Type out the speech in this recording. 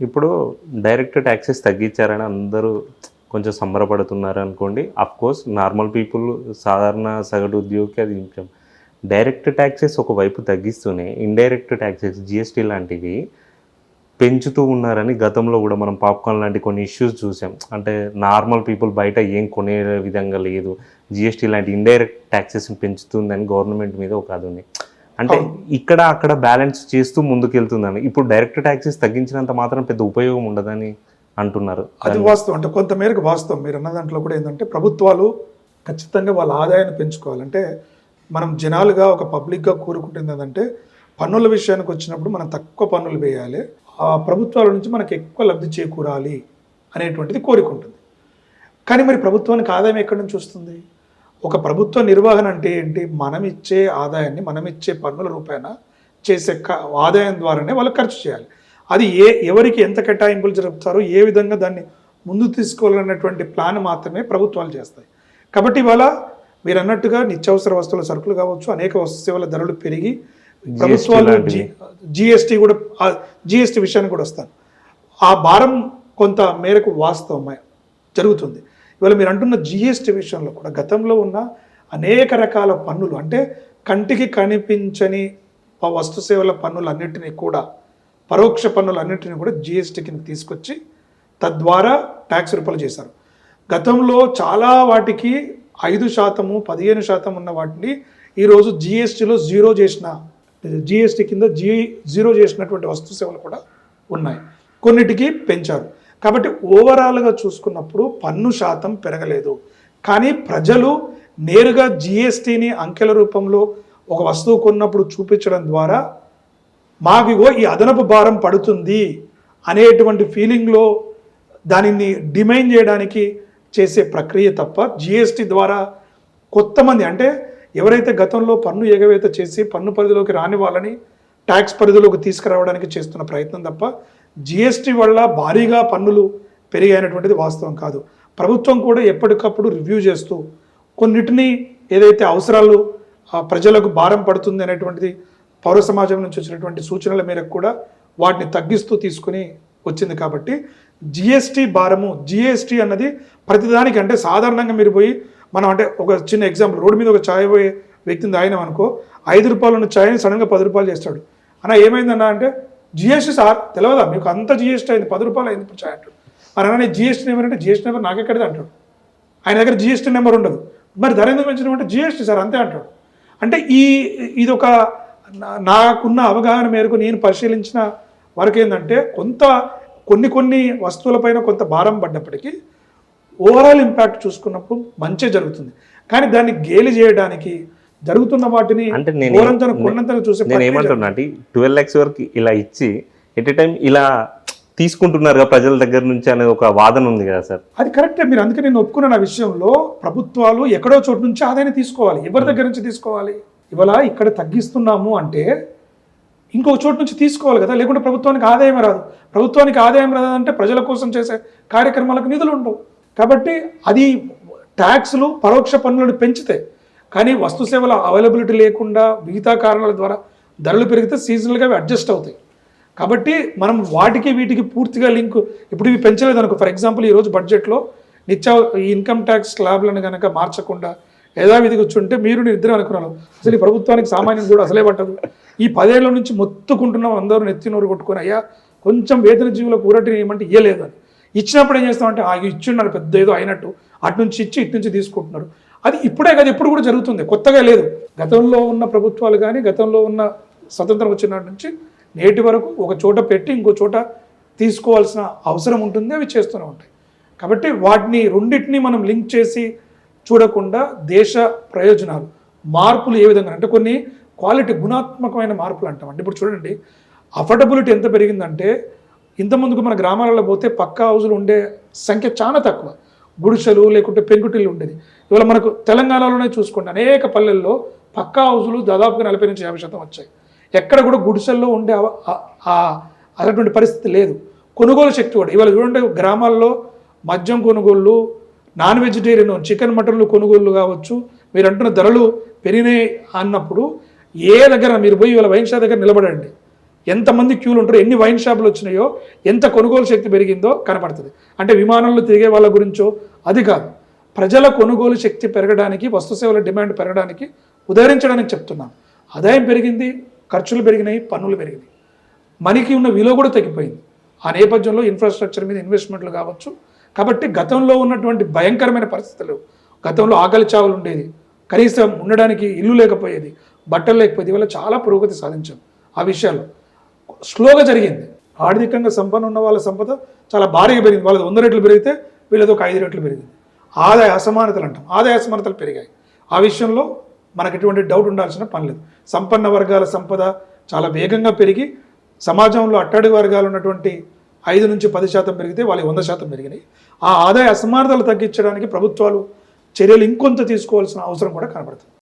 ఇప్పుడు direct taxes తగ్గించారని అందరూ కొంచెం సంబరపడుతున్నారు అనుకోండి అఫ్ కోర్స్ నార్మల్ పీపుల్ సాధారణ సగటు ఉద్యోగికి అది డైరెక్ట్ ట్యాక్సెస్ ఒకవైపు తగ్గిస్తూనే ఇండైరెక్ట్ ట్యాక్సెస్ జిఎస్టీ లాంటివి పెంచుతూ ఉన్నారని గతంలో కూడా మనం పాప్కార్న్ లాంటి కొన్ని ఇష్యూస్ చూసాం. అంటే నార్మల్ పీపుల్ బయట ఏం కొనే విధంగా లేదు. జిఎస్టీ లాంటి ఇండైరెక్ట్ ట్యాక్సెస్ని పెంచుతుందని గవర్నమెంట్ మీద ఒక అది ఉంది. అంటే ఇక్కడ అక్కడ బ్యాలెన్స్ చేస్తూ ముందుకెళ్తుందని ఇప్పుడు డైరెక్ట్ ట్యాక్సెస్ తగ్గించినంత మాత్రం పెద్ద ఉపయోగం ఉండదని అంటున్నారు. అది వాస్తవం. అంటే కొంతమేరకు వాస్తవం. మీరు అన్న దాంట్లో కూడా ఏంటంటే ప్రభుత్వాలు ఖచ్చితంగా వాళ్ళ ఆదాయాన్ని పెంచుకోవాలంటే మనం జనాలుగా ఒక పబ్లిక్గా కోరుకుంటుంది ఏంటంటే పన్నుల విషయానికి వచ్చినప్పుడు మనం తక్కువ పన్నులు వేయాలి. ఆ ప్రభుత్వాల నుంచి మనకు ఎక్కువ లబ్ధి చేకూరాలి అనేటువంటిది కోరిక ఉంటుంది. కానీ మరి ప్రభుత్వానికి ఆదాయం ఎక్కడి నుంచి వస్తుంది? ఒక ప్రభుత్వ నిర్వహణ అంటే ఏంటి? మనం ఇచ్చే ఆదాయాన్ని మనం ఇచ్చే పన్నుల రూపాయన చేసే ఆదాయం ద్వారానే వాళ్ళు ఖర్చు చేయాలి. అది ఏ ఎవరికి ఎంత కేటాయింపులు జరుపుతారో ఏ విధంగా దాన్ని ముందు తీసుకోవాలన్నటువంటి ప్లాన్ మాత్రమే ప్రభుత్వాలు చేస్తాయి. కాబట్టి ఇవాళ మీరు అన్నట్టుగా నిత్యావసర వస్తువుల సరుకులు కావచ్చు అనేక వస్తు సేవల ధరలు పెరిగి ప్రభుత్వాలు. జిఎస్టీ కూడా జిఎస్టీ విషయానికి కూడా వస్తాను. ఆ భారం కొంత మేరకు వాస్తవమే జరుగుతుంది. ఇవాళ మీరు అంటున్న జిఎస్టీ విషయంలో కూడా గతంలో ఉన్న అనేక రకాల పన్నులు అంటే కంటికి కనిపించని వస్తు సేవల పన్నులన్నింటినీ కూడా పరోక్ష పన్నులన్నింటినీ కూడా జిఎస్టీ కింద తీసుకొచ్చి తద్వారా ట్యాక్స్ రూపాయలు చేశారు. గతంలో చాలా వాటికి ఐదు శాతము పదిహేను శాతం ఉన్న వాటిని ఈరోజు జిఎస్టీలో జీరో చేసిన జిఎస్టీ కింద జీ జీరో చేసినటువంటి వస్తు సేవలు కూడా ఉన్నాయి. కొన్నిటికి పెంచారు. కాబట్టి ఓవరాల్గా చూసుకున్నప్పుడు పన్ను శాతం పెరగలేదు. కానీ ప్రజలు నేరుగా జిఎస్టీని అంకెల రూపంలో ఒక వస్తువు కొన్నప్పుడు చూపించడం ద్వారా మాకిగో ఈ అదనపు భారం పడుతుంది అనేటువంటి ఫీలింగ్లో దానిని డిమైన్ చేయడానికి చేసే ప్రక్రియ తప్ప జిఎస్టీ ద్వారా కొత్త మంది అంటే ఎవరైతే గతంలో పన్ను ఎగవేత చేసి పన్ను పరిధిలోకి రాని వాళ్ళని ట్యాక్స్ పరిధిలోకి తీసుకురావడానికి చేస్తున్న ప్రయత్నం తప్ప జిఎస్టీ వల్ల భారీగా పన్నులు పెరిగాయనటువంటిది వాస్తవం కాదు. ప్రభుత్వం కూడా ఎప్పటికప్పుడు రివ్యూ చేస్తూ కొన్నిటిని ఏదైతే అవసరాలు ప్రజలకు భారం పడుతుంది అనేటువంటిది పౌర సమాజం నుంచి వచ్చినటువంటి సూచనల మేరకు కూడా వాటిని తగ్గిస్తూ తీసుకుని వచ్చింది కాబట్టి జిఎస్టీ భారము జిఎస్టీ అన్నది ప్రతిదానికి అంటే సాధారణంగా మీరు పోయి మనం అంటే ఒక చిన్న ఎగ్జాంపుల్ రోడ్డు మీద ఒక ఛాయ్ పోయే వ్యక్తిని తాగినాం అనుకో ఐదు రూపాయలు ఉన్న ఛాయ్ని సడన్గా పది రూపాయలు చేస్తాడు. అన్న ఏమైందన్నా అంటే జిఎస్టీ సార్ తెలియదా మీకు అంత జిఎస్టీ అయింది. పది రూపాయలు అయింది అంటాడు మరి అన్న జిఎస్టీ నెంబర్ అంటే జిఎస్టీ నెంబర్ నాకెక్కడిది అంటాడు. ఆయన దగ్గర జిఎస్టీ నెంబర్ ఉండదు. మరి ధర ఎందుకు పెంచడం అంటే జిఎస్టీ సార్ అంతే అంటాడు. అంటే ఈ ఇది ఒక నా- నాకున్న అవగాహన మేరకు నేను పరిశీలించిన వరకు ఏంటంటే కొంత కొన్ని కొన్ని వస్తువులపైన కొంత భారం పడ్డప్పటికీ ఓవరాల్ ఇంపాక్ట్ చూసుకున్నప్పుడు మంచి జరుగుతుంది. కానీ దాన్ని గేలి చేయడానికి జరుగుతున్న వాటిని అంటే నేను ఓరంతను కొండంతను చూసే నేను ప్రక్రియ ఏమంటున్నా అంటే ట్వెల్వ్ ల్యాక్స్ వరకు ఇలా ఇచ్చి ఎట్ ఏ టైం ఇలా తీసుకుంటున్నారు ప్రజల దగ్గర నుంచి అనే ఒక వాదన ఉంది కదా సార్. అది కరెక్టే మీరు అందుకే నేను ఒప్పుకున్న విషయంలో ప్రభుత్వాలు ఎక్కడో చోటు నుంచి ఆదాయాన్ని తీసుకోవాలి. ఎవరి దగ్గర నుంచి తీసుకోవాలి? ఇవాళ ఇక్కడ తగ్గిస్తున్నాము అంటే ఇంకొక చోటు నుంచి తీసుకోవాలి కదా లేకుంటే ప్రభుత్వానికి ఆదాయం రాదు. ప్రభుత్వానికి ఆదాయం రాదంటే ప్రజల కోసం చేసే కార్యక్రమాలకు నిధులు ఉండవు. కాబట్టి అది ట్యాక్స్లు పరోక్ష పన్నులను పెంచుతాయి కానీ వస్తు సేవల అవైలబిలిటీ లేకుండా మిగతా కారణాల ద్వారా ధరలు పెరిగితే సీజనల్గా అవి అడ్జస్ట్ అవుతాయి. కాబట్టి మనం వాటికి వీటికి పూర్తిగా లింక్ ఇప్పుడు ఇవి పెంచలేదు అనుకో ఫర్ ఎగ్జాంపుల్ ఈరోజు బడ్జెట్లో నిత్య ఈ ఇన్కమ్ ట్యాక్స్ స్లాబ్లను కనుక మార్చకుండా యథావిధిగా వచ్చుంటే మీరు నిద్ర అనుకున్నాను అసలు ఈ ప్రభుత్వానికి సామాన్యం కూడా అసలే పట్టదు ఈ పదేళ్ళ నుంచి మొత్తుకుంటున్నాం అందరూ నెత్తి నోరు కొట్టుకొని అయ్యా కొంచెం వేతన జీవులకు ఊరటి ఏమంటే ఇయ్యలేదు అని. ఇచ్చినప్పుడు ఏం చేస్తామంటే ఆ ఇచ్చిండారు పెద్ద ఏదో అయినట్టు. అటు నుంచి ఇచ్చి ఇటు నుంచి తీసుకుంటున్నారు. అది ఇప్పుడే కాదు ఎప్పుడు కూడా జరుగుతుంది. కొత్తగా లేదు. గతంలో ఉన్న ప్రభుత్వాలు కానీ గతంలో ఉన్న స్వతంత్రం వచ్చిన నుంచి నేటి వరకు ఒక చోట పెట్టి ఇంకో చోట తీసుకోవాల్సిన అవసరం ఉంటుంది అవి చేస్తూనే ఉంటాయి. కాబట్టి వాటిని రెండింటిని మనం లింక్ చేసి చూడకుండా దేశ ప్రయోజనాలు మార్పులు ఏ విధంగా అంటే కొన్ని క్వాలిటీ గుణాత్మకమైన మార్పులు అంటాం. అంటే ఇప్పుడు చూడండి అఫోర్డబిలిటీ ఎంత పెరిగిందంటే ఇంత ముందుకు మన గ్రామాలలో పోతే పక్కా హౌజులు ఉండే సంఖ్య చాలా తక్కువ. గుడిసెలు లేకుంటే పెంకుటిల్లు ఉండేది. ఇవాళ మనకు తెలంగాణలోనే చూసుకోండి. అనేక పల్లెల్లో పక్కా హౌజులు దాదాపుగా నలభై నుంచి యాభై శాతం వచ్చాయి. ఎక్కడ కూడా గుడిసెల్లో ఉండే అవ- అటువంటి పరిస్థితి లేదు. కొనుగోలు శక్తి కూడా. ఇవాళ చూడండి గ్రామాల్లో మద్యం కొనుగోళ్ళు నాన్ వెజిటేరియన్ చికెన్ మటన్లు కొనుగోళ్ళు కావచ్చు మీరు అంటున్న ధరలు పెరిగినాయి అన్నప్పుడు ఏ దగ్గర మీరు పోయి ఇవాళ వైన్ షాప్ దగ్గర నిలబడండి. ఎంతమంది క్యూలు ఉంటారో ఎన్ని వైన్ షాపులు వచ్చినాయో ఎంత కొనుగోలు శక్తి పెరిగిందో కనపడుతుంది. అంటే విమానంలో తిరిగే వాళ్ళ గురించో అది కాదు. ప్రజల కొనుగోలు శక్తి పెరగడానికి వస్తు సేవల డిమాండ్ పెరగడానికి ఉదహరించడానికి చెప్తున్నాను ఆదాయం పెరిగింది ఖర్చులు పెరిగినాయి పన్నులు పెరిగినాయి. మనకి ఉన్న విలువ కూడా తగ్గిపోయింది. ఆ నేపథ్యంలో ఇన్ఫ్రాస్ట్రక్చర్ మీద ఇన్వెస్ట్మెంట్లు కావచ్చు. కాబట్టి గతంలో ఉన్నటువంటి భయంకరమైన పరిస్థితులు గతంలో ఆకలి చావులు ఉండేది. కనీసం ఉండడానికి ఇల్లు లేకపోయేది బట్టలు లేకపోయేది వల్ల చాలా పురోగతి సాధించాం ఆ విషయాల్లో. స్లోగా జరిగింది. ఆర్థికంగా సంపన్న ఉన్న వాళ్ళ సంపద చాలా భారీగా పెరిగింది. వాళ్ళది వంద రెట్లు పెరిగితే వీళ్ళది ఒక ఐదు రెట్లు పెరిగింది. ఆదాయ అసమానతలు అంటాం. ఆదాయ అసమానతలు పెరిగాయి. ఆ విషయంలో మనకు ఎటువంటి డౌట్ ఉండాల్సిన పని లేదు. సంపన్న వర్గాల సంపద చాలా వేగంగా పెరిగి సమాజంలో అట్టడుగు వర్గాలు ఉన్నటువంటి ఐదు నుంచి పది శాతం పెరిగితే వాళ్ళకి వంద శాతం పెరిగినాయి. ఆ ఆదాయ అసమానతలు తగ్గించడానికి ప్రభుత్వాలు చర్యలు ఇంకొంత తీసుకోవాల్సిన అవసరం కూడా కనబడుతుంది.